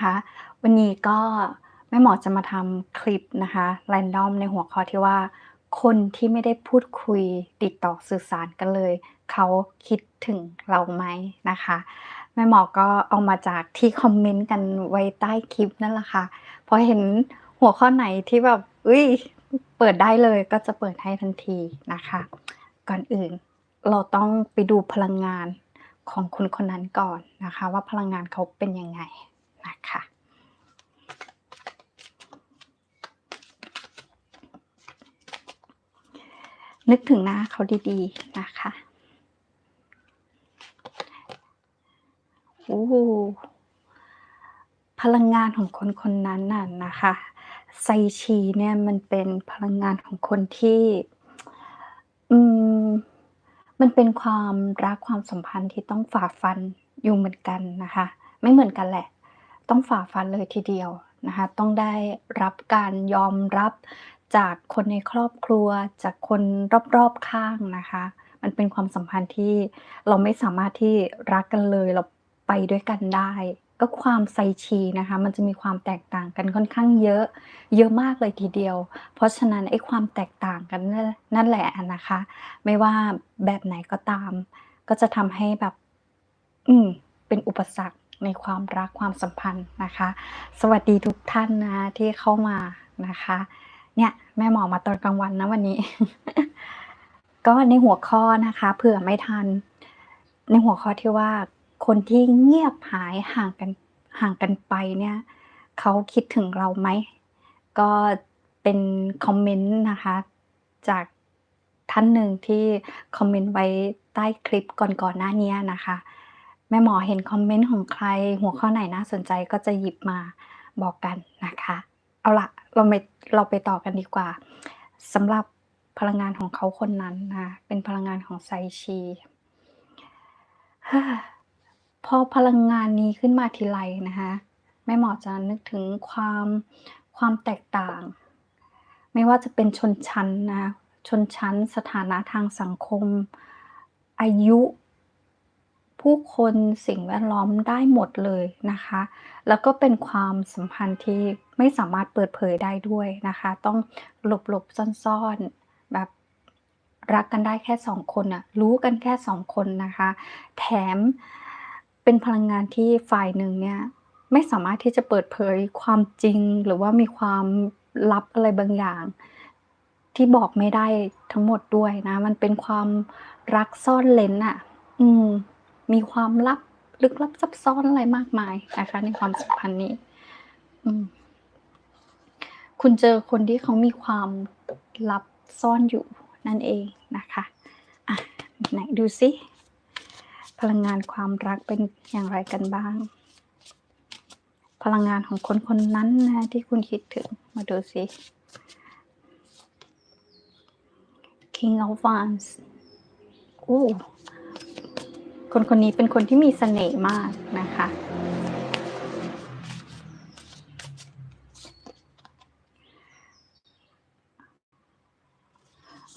คะวันนี้ก็แม่หมอจะมาทำคลิปนะคะแรนดอมในหัวข้อที่ว่า คนที่ไม่ได้พูดคุยติดต่อสื่อสารกันเลย เขาคิดถึงเราไหมนะคะแม่หมอก็เอามาจากที่คอมเมนต์กันไว้ใต้คลิปนั่นแหละค่ะพอเห็นหัวข้อไหนที่แบบอุ้ยเปิดได้เลยก็จะเปิดให้ทันทีนะคะ ก่อนอื่นเราต้องไปดูพลังงานของคนคนนั้นก่อนนะคะ ว่าพลังงานเขาเป็นยังไง นะคะนึกถึงหน้าเขาดีๆนะคะโอ้พลังงานของคนคนนั้นน่ะนะคะไซชีเนี่ยมันเป็นพลังงานของคนที่อืมมันเป็นความรักความสัมพันธ์ที่ต้องฝ่าฟันอยู่เหมือนกันนะคะ ไม่เหมือนกันแหละ ต้องฝ่าฟันเลยทีเดียวนะคะ ต้องได้รับการยอมรับจากคนในครอบครัว จากคนรอบๆข้างนะคะ มันเป็นความสัมพันธ์ที่เราไม่สามารถที่รักกันเลยเราไปด้วยกันได้ ก็ความไซชีนะคะ มันจะมีความแตกต่างกันค่อนข้างเยอะ เยอะมากเลยทีเดียว เพราะฉะนั้นไอ้ความแตกต่างกันนั่นแหละนะคะ ไม่ว่าแบบไหนก็ตาม ก็จะทำให้แบบ อืมเป็นอุปสรรค ในความรักความสัมพันธ์นะคะ สวัสดีทุกท่านนะที่เข้ามานะคะ เนี่ยแม่หมอมาตอนกลางวันนะวันนี้ ก็ในหัวข้อนะคะเผื่อไม่ทัน ในหัวข้อที่ว่าคนที่เงียบหายห่างกันห่างกันไปเนี่ยเขาคิดถึงเราไหม ก็เป็นคอมเมนต์นะคะ จากท่านหนึ่งที่คอมเมนต์ไว้ใต้คลิปก่อนๆหน้านี้นะคะ แม่หมอเห็นคอมเมนต์ของใคร หัวข้อไหนน่าสนใจก็จะหยิบมาบอกกันนะคะ เอาละเราไปเราไปต่อกันดีกว่าสำหรับพลังงานของเขาคนนั้นนะเป็นพลังงานของไซชีพอพลังงานนี้ขึ้นมาทีไรนะคะแม่หมอจะนึกถึงความความแตกต่าง ไม่ว่าจะเป็นชนชั้นนะชนชั้นสถานะทางสังคม อายุ ผู้คนสิ่งแวดล้อมได้หมดเลยนะคะ แล้วก็เป็นความสัมพันธ์ที่ไม่สามารถเปิดเผยได้ด้วยนะคะ ต้องหลบหลบซ่อนๆ แบบรักกันได้แค่สองคนอะรู้กันแค่สองคนนะคะ แถมเป็นพลังงานที่ฝ่ายหนึ่งเนี่ยไม่สามารถที่จะเปิดเผยความจริงหรือว่ามีความลับอะไรบางอย่าง ที่บอกไม่ได้ทั้งหมดด้วยนะ มันเป็นความรักซ่อนเลนอะอืม มีความลับลึกลับซับซ้อนอะไรมากมายนะคะในความสัมพันธ์นี้คุณเจอคนที่เขามีความลับซ่อนอยู่นั่นเองนะคะอะไหนดูซิพลังงานความรักเป็นอย่างไรกันบ้าง พลังงานของคนคนนั้นนะที่คุณคิดถึงมาดูซิ King of Wands อู้ คนคนนี้เป็นคนที่มีเสน่ห์มากนะคะ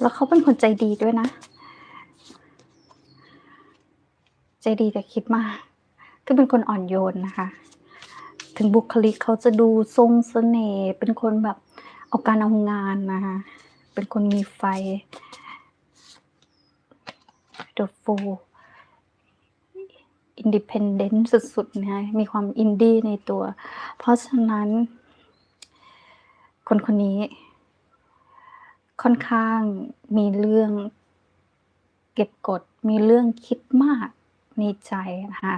แล้วเขาเป็นคนใจดีด้วยนะ ใจดีแต่คิดมาก ก็เป็นคนอ่อนโยนนะคะ ถึงบุคลิกเขาจะดูทรงเสน่ห์เป็นคนแบบเอาการเอางานนะคะ เป็นคนมีไฟเด อินดิเพนเดนต์สุดๆนะคะมีความอินดี้ในตัว เพราะฉะนั้น คนคนนี้ ค่อนข้างมีเรื่องเก็บกด มีเรื่องคิดมากในใจนะคะ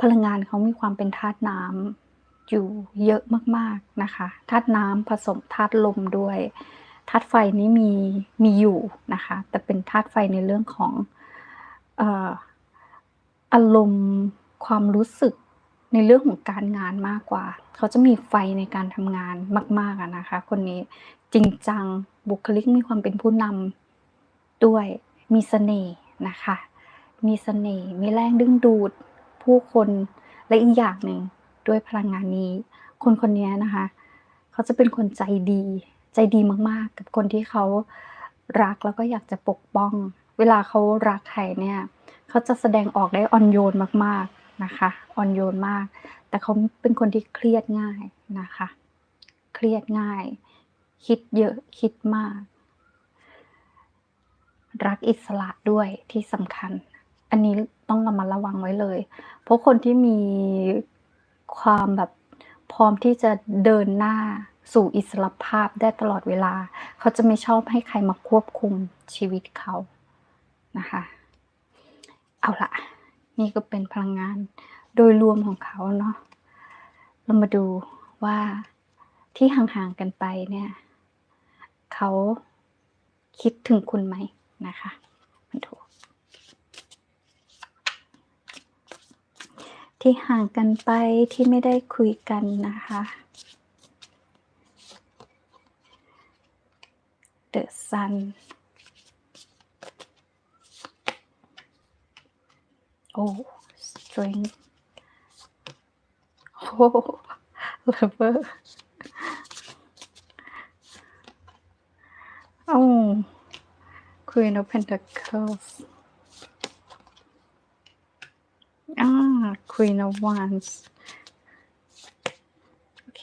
พลังงานเขามีความเป็นธาตุน้ำอยู่เยอะมากๆนะคะธาตุน้ำผสมธาตุลมด้วยธาตุไฟนี้มีมีอยู่นะคะ แต่เป็นธาตุไฟในเรื่องของเอารมณ์ความรู้สึกในเรื่องของการงานมากกว่า เขาจะมีไฟในการทำงานมาก ๆอะนะคะ คนนี้จริงจังบุคลิกมีความเป็นผู้นำด้วยมีเสน่ห์นะคะ มีเสน่ห์มีแรงดึงดูด ผู้คนและอีกอย่างหนึ่งด้วยพลังงานนี้ คนคนนี้นะคะ เขาจะเป็นคนใจดี ใจดีมากๆ กับคนที่เขารักแล้วก็อยากจะปกป้อง เวลาเขารักใครเนี่ย เขาจะแสดงออกได้อ่อนโยนมากๆนะคะอ่อนโยนมาก แต่เขาเป็นคนที่เครียดง่ายนะคะ เครียดง่าย คิดเยอะคิดมาก รักอิสระด้วยที่สำคัญ อันนี้ต้องระมัดระวังไว้เลย เพราะคนที่มีความแบบพร้อมที่จะเดินหน้าสู่อิสรภาพได้ตลอดเวลา เขาจะไม่ชอบให้ใครมาควบคุมชีวิตเขานะคะ เอาละนี่ก็เป็นพลังงานโดยรวมของเขาเนาะเรามาดูว่าที่ห่างๆกันไปเนี่ย เขาคิดถึงคุณไหมนะคะมันถูกที่ห่างกันไปที่ไม่ได้คุยกันนะคะ The Sun โอ้ Strength Lover โอ้ Queen of Pentacles อ่า Queen of Wands โอเค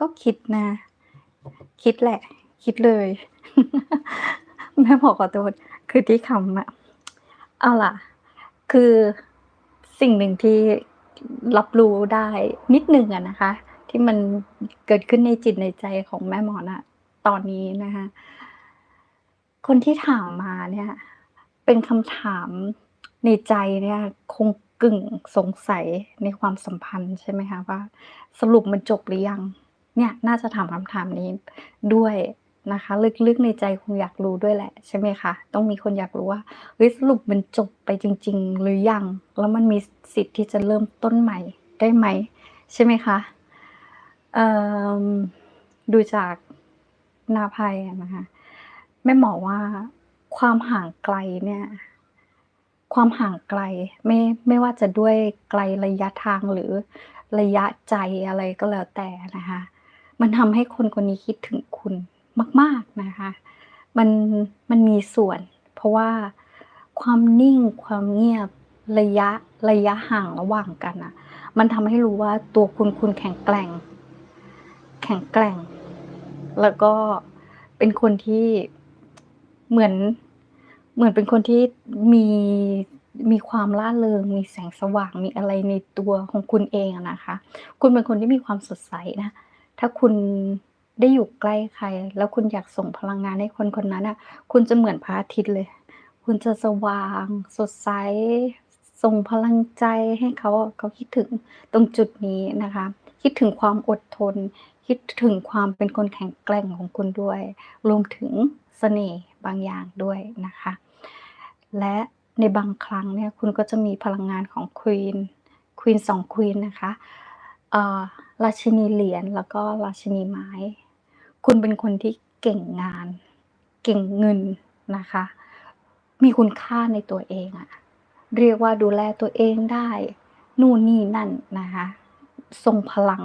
ก็คิดนะ คิดแหละ คิดเลย แม่บอกขอโทษคือที่คำอะเอาล่ะ คือสิ่งหนึ่งที่รับรู้ได้นิดหนึ่งอะนะคะ ที่มันเกิดขึ้นในจิตในใจของแม่หมอนะตอนนี้นะคะคนที่ถามมาเนี่ย เป็นคำถามในใจเนี่ยคงกึ่งสงสัยในความสัมพันธ์ใช่ไหมคะว่า สรุปมันจบหรือยัง เนี่ยน่าจะถามคำถามนี้ด้วย นะคะ ลึกๆในใจคงอยากรู้ด้วยแหละใช่ไหมคะ ต้องมีคนอยากรู้ว่าเฮ้ยสรุปมันจบไปจริง ๆ หรือยัง แล้วมันมีสิทธิ์ที่จะเริ่มต้นใหม่ได้ไหม ใช่ไหมคะดูจากนาไพ่อะนะคะแม่หมอว่าความห่างไกลเนี่ย ความห่างไกลไม่ไม่ว่าจะด้วยไกลระยะทางหรือระยะใจอะไรก็แล้วแต่นะคะ มันทำให้คนคนนี้คิดถึงคุณ มาก ๆนะคะ มันมันมีส่วน เพราะว่าความนิ่งความเงียบระยะระยะห่างระหว่างกันอะมันทำให้รู้ว่าตัวคุณคุณแข็งแกร่ง แข็งแกร่ง แล้วก็เป็นคนที่เหมือนเหมือนเป็นคนที่มีมีความร่าเริง มีแสงสว่าง มีอะไรในตัวของคุณเองนะคะ คุณเป็นคนที่มีความสดใสนะ ถ้าคุณ ได้อยู่ใกล้ใคร แล้วคุณอยากส่งพลังงานให้คนคนนั้นอะคุณจะเหมือนพระอาทิตย์เลย คุณจะสว่าง สดใส ส่งพลังใจให้เขาเขาคิดถึงตรงจุดนี้นะคะ คิดถึงความอดทน คิดถึงความเป็นคนแข็งแกร่งของคุณด้วย รวมถึงเสน่ห์บางอย่างด้วยนะคะ และในบางครั้งเนี่ยคุณก็จะมีพลังงานของควีนควีนสองควีนนะคะอ่อราชินีเหรียญแล้วก็ราชินีไม้ คุณเป็นคนที่เก่งงาน เก่งเงินนะคะ มีคุณค่าในตัวเองอะเรียกว่าดูแลตัวเองได้ นู่นนี่นั่นนะคะ ทรงพลัง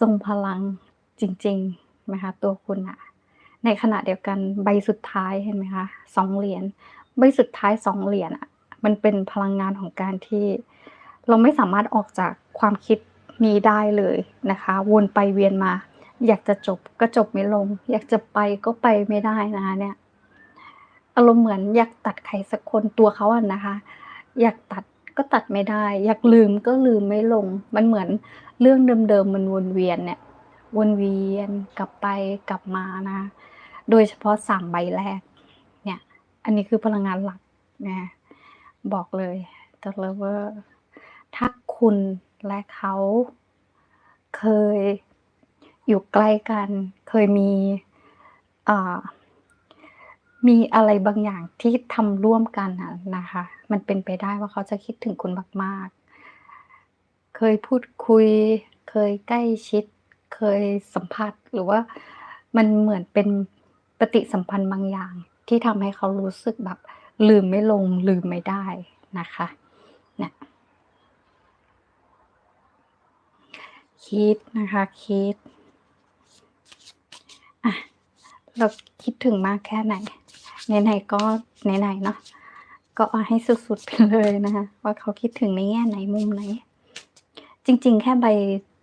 ทรงพลังจริงๆนะคะตัวคุณอะในขณะเดียวกันใบสุดท้ายเห็นไหมคะสองเหรียญใบสุดท้ายสองเหรียญอะมันเป็นพลังงานของการที่เราไม่สามารถออกจากความคิด นี้ได้เลยนะคะ วนไปเวียนมา อยากจะจบก็จบไม่ลง อยากจะไปก็ไปไม่ได้นะคะเนี่ยอารมณ์เหมือนอยากตัดใครสักคนตัวเขาอะนะคะ อยากตัดก็ตัดไม่ได้ อยากลืมก็ลืมไม่ลง มันเหมือนเรื่องเดิมๆมันวนเวียนเนี่ยวนเวียนกลับไปกลับมานะ โดยเฉพาะสามใบแรก เนี่ย อันนี้คือพลังงานหลักนะบอกเลย The Lover ถ้าคุณ และเขาเคยอยู่ใกล้กัน เคยมีมีอะไรบางอย่างที่ทำร่วมกันอะนะคะ มันเป็นไปได้ว่าเขาจะคิดถึงคุณมาก ๆ เคยพูดคุย เคยใกล้ชิด เคยสัมผัสหรือว่ามันเหมือนเป็นปฏิสัมพันธ์บางอย่าง ที่ทำให้เขารู้สึกแบบลืมไม่ลงลืมไม่ได้นะคะเนี่ย คิดนะคะคิดอะเราคิดถึงมากแค่ไหนไหนๆก็ไหนๆเนาะก็เอาให้สุดๆไปเลยนะคะว่าเขาคิดถึงในแง่ไหนมุมไหน จริง ๆ แค่ใบ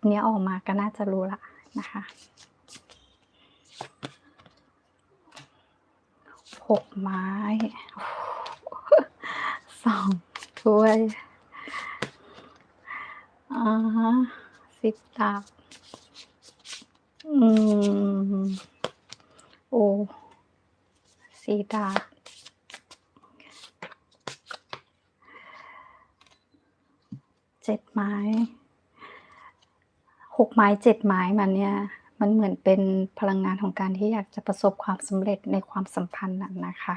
เนี้ยออกมาก็น่าจะรู้ละนะคะหกไม้สองถ้วยอ่า สิบดาบอืม โอ้สี่ดาบเจ็ดไม้หกไม้เจ็ดไม้มันเนี่ย มันเหมือนเป็นพลังงานของการที่อยากจะประสบความสำเร็จในความสัมพันธ์น่ะนะคะ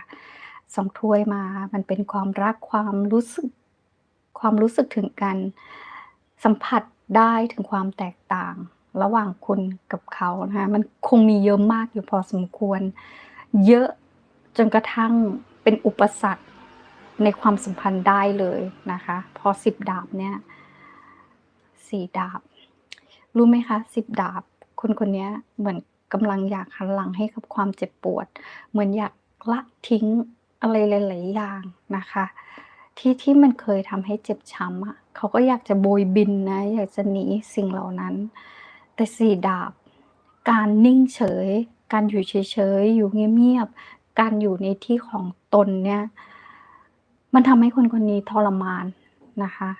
สองถ้วยมามันเป็นความรักความรู้สึก ความรู้สึกถึงการสัมผัส ได้ถึงความแตกต่างระหว่างคุณกับเขานะคะมันคงมีเยอะมากอยู่พอสมควร เยอะจนกระทั่งเป็นอุปสรรคในความสัมพันธ์ได้เลยนะคะ พอสิบดาบเนี่ยสี่ดาบ รู้ไหมคะสิบดาบ คนคนนี้เหมือนกำลังอยากหันหลังให้กับความเจ็บปวด เหมือนอยากละทิ้งอะไรหลาย ๆ อย่างนะคะ ที่ที่มันเคยทำให้เจ็บช้ำอะเขาก็อยากจะโบยบินนะ อยากจะหนีสิ่งเหล่านั้น แต่สี่ดาบ การนิ่งเฉย การอยู่เฉยๆ อยู่เงียบๆ การอยู่ในที่ของตนเนี่ย มันทำให้คนคนนี้ทรมานนะคะ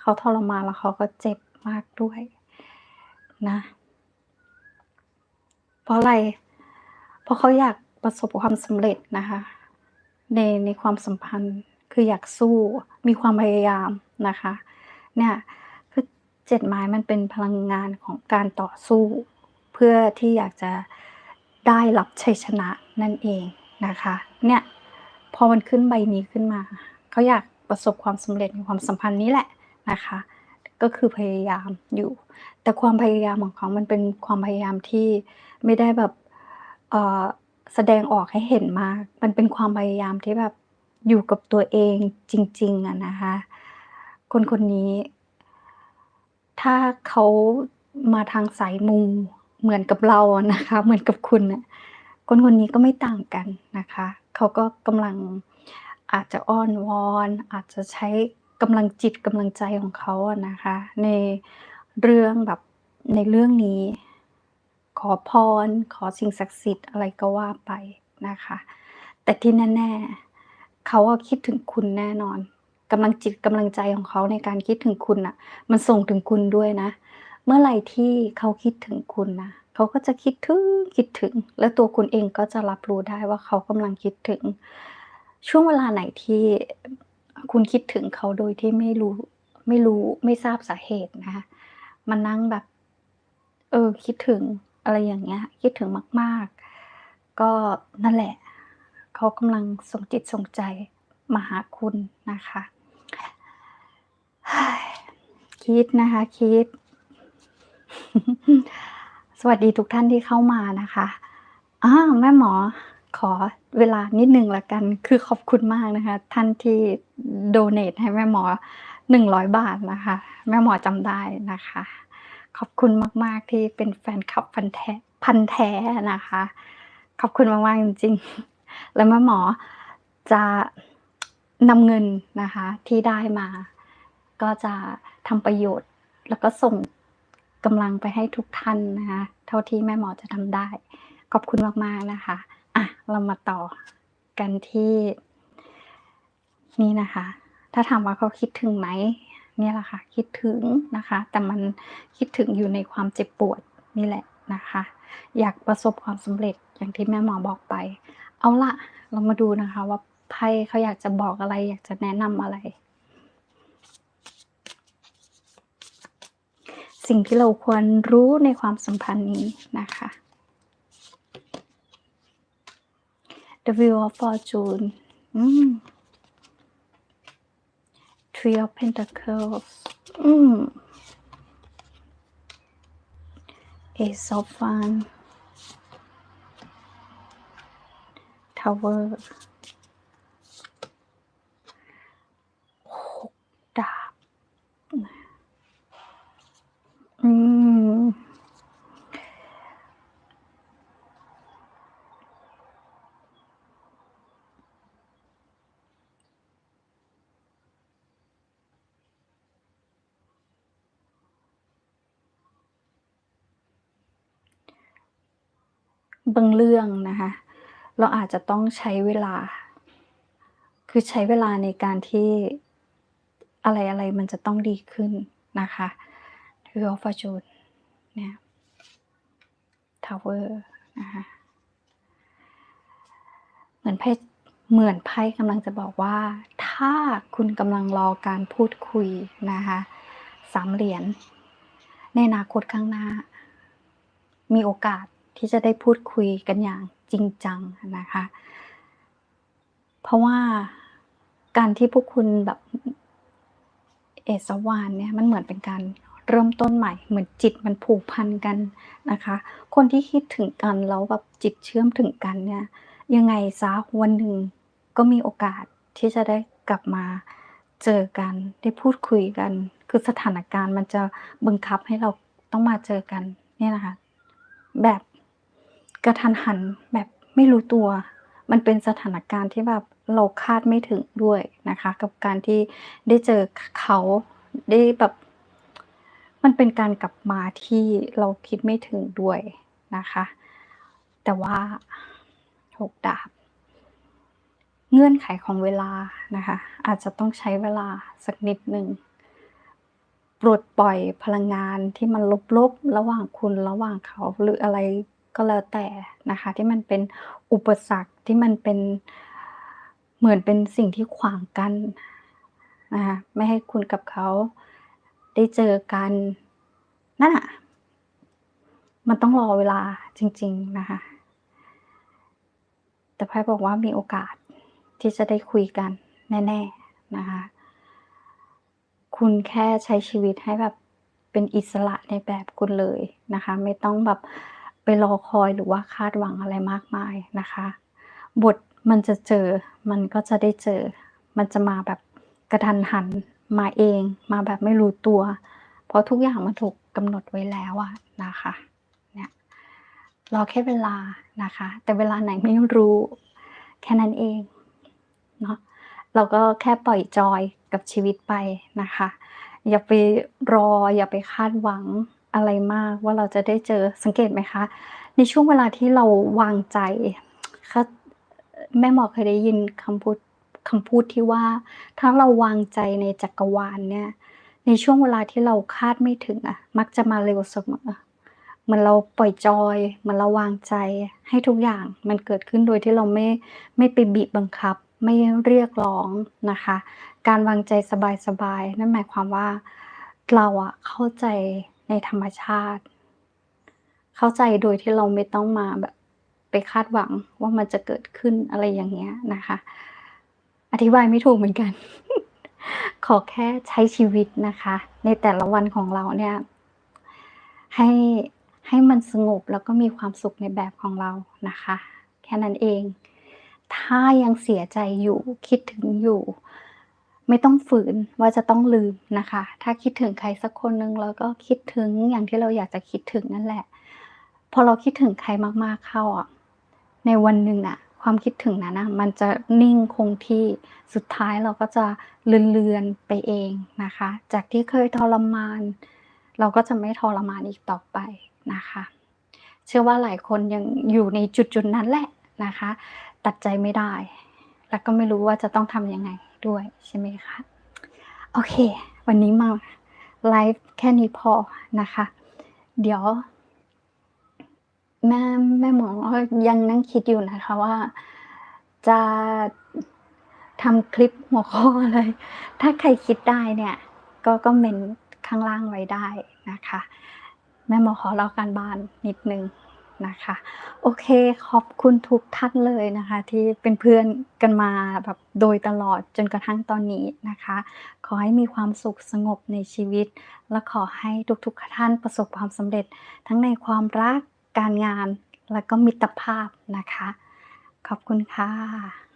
เขาทรมานแล้วเขาก็เจ็บมากด้วยนะ เพราะอะไร เพราะเขาอยากประสบความสำเร็จนะคะ ในในความสัมพันธ์ คืออยากสู้มีความพยายามนะคะเนี่ยคือเจ็ดไม้มันเป็นพลังงานของการต่อสู้ เพื่อที่อยากจะได้รับชัยชนะนั่นเองนะคะเนี่ยพอมันขึ้นใบนี้ขึ้นมาเขาอยากประสบความสำเร็จในความสัมพันธ์นี้แหละนะคะ ก็คือพยายามอยู่ แต่ความพยายามของเขามันเป็นความพยายามที่ไม่ได้แบบเออแสดงออกให้เห็นมาก มันเป็นความพยายามที่แบบ อยู่กับตัวเองจริง ๆอะนะคะ คนคนนี้ ถ้าเขามาทางสายมูเหมือนกับเราอะนะคะ เหมือนกับคุณน่ะคนคนนี้ก็ไม่ต่างกันนะคะ เขาก็กำลังอาจจะอ้อนวอน อาจจะใช้กำลังจิตกำลังใจของเขาอะนะคะ ในเรื่องแบบในเรื่องนี้ ขอพร ขอสิ่งศักดิ์สิทธิ์อะไรก็ว่าไปนะคะ แต่ที่แน่ๆ เขาคิดถึงคุณแน่นอนกำลังจิตกำลังใจของเขาในการคิดถึงคุณน่ะ มันส่งถึงคุณด้วยนะ เมื่อไหร่ที่เขาคิดถึงคุณนะเขาก็จะคิดถึงคิดถึง และตัวคุณเองก็จะรับรู้ได้ว่าเขากำลังคิดถึง ช่วงเวลาไหนที่คุณคิดถึงเขาโดยที่ไม่รู้ไม่รู้ไม่ทราบสาเหตุนะคะมานั่งแบบ เออคิดถึงอะไรอย่างเงี้ย คิดถึงมาก ๆ ก็นั่นแหละ เขากำลังส่งจิตส่งใจมาหาคุณนะคะ คิดนะคะ คิด สวัสดีทุกท่านที่เข้ามานะคะอาแม่หมอขอเวลานิดหนึ่งล้วกัน คือขอบคุณมากนะคะ ท่านที่โดเนตให้แม่หมอ100บาทนะคะ แม่หมอจำได้นะคะ ขอบคุณมาก ๆ ที่เป็นแฟนคลับพันแท้พันแท้นะคะ ขอบคุณมาก ๆ จริงๆ แล้วแม่หมอจะนำเงินนะคะที่ได้มา ก็จะทำประโยชน์ แล้วก็ส่งกำลังไปให้ทุกท่านนะคะเท่าที่แม่หมอจะทำได้ ขอบคุณมากๆนะคะอะเรามาต่อกันที่นี่นะคะ ถ้าถามว่าเขาคิดถึงไหมเนี่ยแหละค่ะคิดถึงนะคะ แต่มันคิดถึงอยู่ในความเจ็บปวดนี่แหละนะคะ อยากประสบความสำเร็จอย่างที่แม่หมอบอกไป เอาละเรามาดูนะคะ ว่าไพ่เขาอยากจะบอกอะไร อยากจะแนะนำอะไร สิ่งที่เราควรรู้ในความสัมพันธ์นี้นะคะ The Wheel of Fortune อืม Three of Pentacles อืม Ace of Wands ทาวเวอร์หกดาบ อืมบื้งเรื่องนะคะ เราอาจจะต้องใช้เวลา คือใช้เวลาในการที่อะไรๆมันจะต้องดีขึ้นนะคะ Wheel of Fortune เนี่ย Tower นะคะเหมือนไพ่เหมือนไพ่กำลังจะบอกว่า ถ้าคุณกำลังรอการพูดคุยนะคะ3เหรียญในอนาคตข้างหน้า มีโอกาสที่จะได้พูดคุยกันอย่าง จริงจังนะคะ เพราะว่าการที่พวกคุณแบบ Ace of Wands เนี่ยมันเหมือนเป็นการเริ่มต้นใหม่ เหมือนจิตมันผูกพันกันนะคะ คนที่คิดถึงกันแล้วแบบจิตเชื่อมถึงกันเนี่ยยังไงเสียวันหนึ่งก็มีโอกาสที่จะได้กลับมาเจอกันได้พูดคุยกัน คือสถานการณ์มันจะบังคับให้เราต้องมาเจอกันเนี่ยนะคะ แบบ กระทันหันแบบไม่รู้ตัว มันเป็นสถานการณ์ที่แบบเราคาดไม่ถึงด้วยนะคะ กับการที่ได้เจอเขาได้แบบมันเป็นการกลับมาที่เราคิดไม่ถึงด้วยนะคะ แต่ว่า6ดาบ เงื่อนไขของเวลานะคะ อาจจะต้องใช้เวลาสักนิดหนึ่งปลดปล่อยพลังงานที่มันลบๆ ระหว่างคุณระหว่างเขาหรืออะไร ก็แล้วแต่นะคะ ที่มันเป็นอุปสรรคที่มันเป็นเหมือนเป็นสิ่งที่ขวางกั้นนะคะไม่ให้คุณกับเขาได้เจอกันนั่นน่ะมันต้องรอเวลาจริง ๆ นะคะ แต่ไพ่บอกว่ามีโอกาสที่จะได้คุยกันแน่ ๆ นะคะ คุณแค่ใช้ชีวิตให้แบบเป็นอิสระในแบบคุณเลยนะคะ ไม่ต้องแบบ ไปรอคอยหรือว่าคาดหวังอะไรมากมายนะคะ บทมันจะเจอมันก็จะได้เจอ มันจะมาแบบกระทันหันมาเอง มาแบบไม่รู้ตัว เพราะทุกอย่างมันถูกกำหนดไว้แล้วอะนะคะเนี่ยรอแค่เวลานะคะ แต่เวลาไหนไม่รู้แค่นั้นเองเนาะเราก็แค่ปล่อยจอยกับชีวิตไปนะคะ อย่าไปรออย่าไปคาดหวัง อะไรมากว่าเราจะได้เจอสังเกตไหมคะ ในช่วงเวลาที่เราวางใจคแม่หมอเคยได้ยินคำพูดคำพูดที่ว่า ถ้าเราวางใจในจักรวาลเนี่ย ในช่วงเวลาที่เราคาดไม่ถึงอะมักจะมาเร็วเสมอเหมือนเราปล่อยจอยเหมือนเราวางใจให้ทุกอย่างมันเกิดขึ้นโดยที่เราไม่ไม่ไปบีบบังคับ ไม่เรียกร้องนะคะ การวางใจสบายๆนั่นหมายความว่าเราอะเข้าใจ ในธรรมชาติ เข้าใจโดยที่เราไม่ต้องมาแบบไปคาดหวังว่ามันจะเกิดขึ้นอะไรอย่างเงี้ยนะคะ อธิบายไม่ถูกเหมือนกัน ขอแค่ใช้ชีวิตนะคะ ในแต่ละวันของเราเนี่ย ให้ให้มันสงบแล้วก็มีความสุขในแบบของเรานะคะ แค่นั้นเอง ถ้ายังเสียใจอยู่คิดถึงอยู่ ไม่ต้องฝืนว่าจะต้องลืมนะคะ ถ้าคิดถึงใครสักคนหนึ่งเราก็คิดถึงอย่างที่เราอยากจะคิดถึงนั่นแหละ พอเราคิดถึงใครมากๆเข้าอะในวันหนึ่งน่ะ ความคิดถึงนั้นน่ะมันจะนิ่งคงที่สุดท้ายเราก็จะเลือนๆไปเองนะคะ จากที่เคยทรมาน เราก็จะไม่ทรมานอีกต่อไปนะคะ เชื่อว่าหลายคนยังอยู่ในจุดๆนั้นแหละนะคะ ตัดใจไม่ได้ แล้วก็ไม่รู้ว่าจะต้องทำยังไง ด้วยใช่ไหมคะโอเค วันนี้มาไลฟ์แค่นี้พอนะคะ เดี๋ยว แม่แม่หมอยังนั่งคิดอยู่นะคะว่าจะทำคลิปหัวข้ออะไร ถ้าใครคิดได้เนี่ย ก็ก็เมนต์ข้างล่างไว้ได้นะคะ แม่หมอขอลอกการบ้านนิดนึง นะคะ โอเคขอบคุณทุกท่านเลยนะคะ ที่เป็นเพื่อนกันมาแบบโดยตลอดจนกระทั่งตอนนี้นะคะ ขอให้มีความสุขสงบในชีวิต และขอให้ทุกๆท่านประสบความสำเร็จ ทั้งในความรักการงานและก็มิตรภาพนะคะ ขอบคุณค่ะ